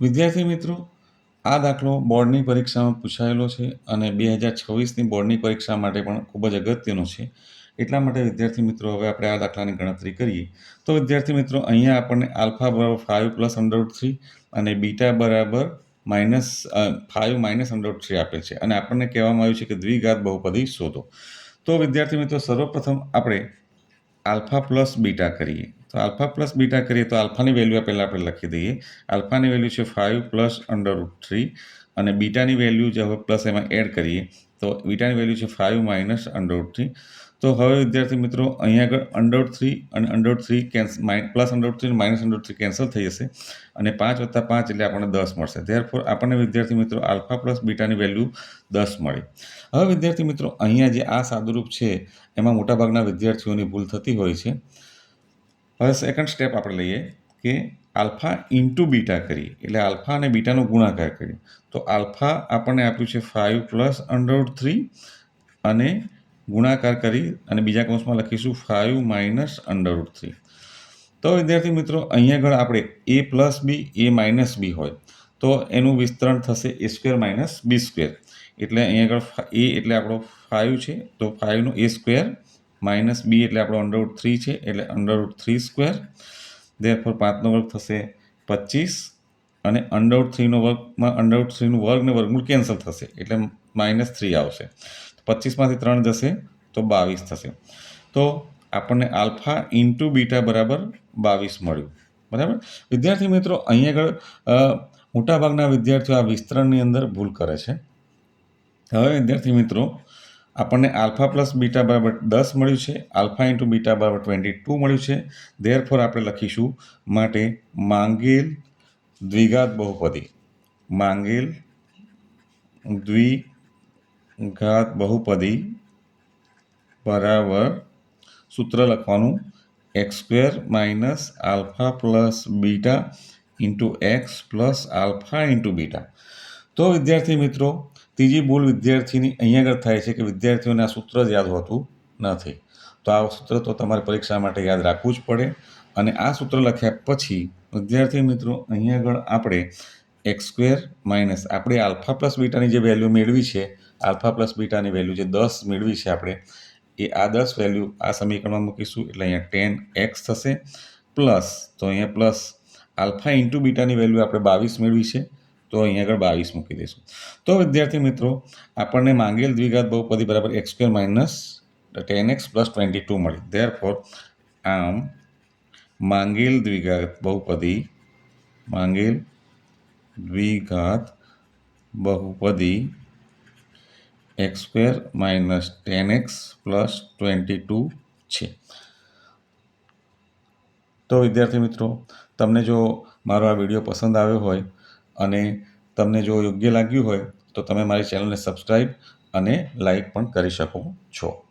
વિદ્યાર્થી મિત્રો, આ દાખલો બોર્ડની પરીક્ષામાં પૂછાયેલો છે અને બે હજાર છવ્વીસની બોર્ડની પરીક્ષા માટે પણ ખૂબ જ અગત્યનો છે. એટલા માટે વિદ્યાર્થી મિત્રો, હવે આપણે આ દાખલાની ગણતરી કરીએ. તો વિદ્યાર્થી મિત્રો, અહીંયા આપણને આલ્ફા બરાબર ફાઇવ પ્લસ અંડર થ્રી અને બીટા બરાબર minus five minus under three આપે છે. અને આપણને કહેવામાં આવ્યું છે કે દ્વિઘાત બહુપદી શોધો. તો વિદ્યાર્થી મિત્રો, સર્વપ્રથમ આપણે આલ્ફા પ્લસ બીટા કરીએ. તો આલ્ફા પ્લસ બીટા કરીએ તો આલ્ફાની વેલ્યુ પહેલાં આપણે લખી દઈએ. આલ્ફાની વેલ્યુ છે ફાઇવ પ્લસ અંડર થ્રી અને બીટાની વેલ્યુ જે હવે પ્લસ એમાં એડ કરીએ તો બીટાની વેલ્યુ છે ફાઇવ માઇનસ અંડર થ્રી તો હવે વિદ્યાર્થી મિત્રો અહીંયા આગળ અંડર થ્રી અને under three cans plus under three minus under three cancel થઈ જશે અને પાંચ વત્તા પાંચ એટલે આપણને દસ મળશે. ત્યારફોર આપણને વિદ્યાર્થી મિત્રો આલ્ફા પ્લસ બીટાની વેલ્યુ દસ મળી. હવે વિદ્યાર્થી મિત્રો અહીંયા જે આ સાદુરૂપ છે, એમાં મોટાભાગના વિદ્યાર્થીઓની ભૂલ થતી હોય છે. હવે સેકન્ડ સ્ટેપ આપણે લઈએ કે આલ્ફા ઇન્ટુ બીટા કરીએ. એટલે આલ્ફા અને બીટાનો ગુણાકાર કરીએ. તો આલ્ફા આપણને આપ્યું છે ફાઇવ પ્લસ અંડર થ્રી અને ગુણાકાર કરી અને બીજા કૌંસમાં લખીશું ફાઇવ માઇનસ અંડર થ્રી તો વિદ્યાર્થી મિત્રો, અહીંયા આગળ આપણે એ પ્લસ બી એ માઇનસ બી હોય. તો એનું વિસ્તરણ થશે a square minus b square એટલે અહીંયા આગળ એ એટલે આપણો ફાઇવ છે. તો ફાઇવનો એ સ્ક્વેર માઇનસ બી એટલે આપણો અંડરરૂટ થ્રી છે, એટલે અંડરરૂટ થ્રી સ્ક્વેર દેરફોર પાંચનો વર્ગ થશે પચીસ અને અંડરરૂટ થ્રીનો વર્ગમાં અંડરરૂટ થ્રીનું વર્ગ ને વર્ગમૂળ કેન્સલ થશે, એટલે માઇનસ થ્રી આવશે. પચીસમાંથી ત્રણ જશે, તો બાવીસ થશે. તો આપણને આલ્ફા ઇન્ટુ બીટા બરાબર બાવીસ મળ્યું. બરાબર? વિદ્યાર્થી મિત્રો, અહીંયા આગળ મોટાભાગના વિદ્યાર્થીઓ આ વિસ્તરણની અંદર ભૂલ કરે છે. હવે વિદ્યાર્થી મિત્રો આપણને આલ્ફા પ્લસ બીટા બરાબર દસ મળ્યું છે, આલ્ફા ઇન્ટુ બીટા બરાબર ટ્વેન્ટી ટુ મળ્યું છે. ધેર ફોર આપણે લખીશું માટે માંગેલ દ્વિઘાત બહુપદી. માંગેલ દ્વિઘાત બહુપદી બરાબર સૂત્ર લખવાનું. X square minus alpha plus beta into x plus alpha into beta તો વિદ્યાર્થી મિત્રો ત્રીજી ભૂલ વિદ્યાર્થીની અહીંયા આગળ થાય છે કે વિદ્યાર્થીઓને આ સૂત્ર જ યાદ હોતું નથી. તો આ સૂત્ર તો તમારે પરીક્ષા માટે યાદ રાખવું જ પડે. અને આ સૂત્ર લખ્યા પછી વિદ્યાર્થી મિત્રો અહીંયા આગળ આપણે એક્સ સ્ક્વેર માઇનસ આપણે આલ્ફા પ્લસ બીટાની જે વેલ્યુ મેળવી છે, આલ્ફા પ્લસ બીટાની વેલ્યુ જે દસ મેળવી છે આપણે, એ આ દસ વેલ્યુ આ સમીકરણમાં મૂકીશું. એટલે અહીંયા ટેન એક્સ થશે. પ્લસ, તો અહીંયા પ્લસ આલ્ફા ઇન્ટુ બીટાની વેલ્યુ આપણે બાવીસ મેળવી છે. તો અહીંયા આગળ બાવીસ મૂકી દઈશું. તો વિદ્યાર્થી મિત્રો, આપણને માંગેલ દ્વિઘાત બહુપદી બરાબર x square minus ten x plus twenty two મળી. ધેર ફોર આમ માંગેલ દ્વિઘાત બહુપદી, માંગેલ દ્વિઘાત બહુપદી x square minus ten x plus twenty two છે. તો વિદ્યાર્થી મિત્રો, તમને જો મારો આ વીડિયો પસંદ આવ્યો હોય અને તમને જો યોગ્ય લાગ્યું હોય તો તમે મારી ચેનલને સબસ્ક્રાઈબ અને લાઈક પણ કરી શકો છો.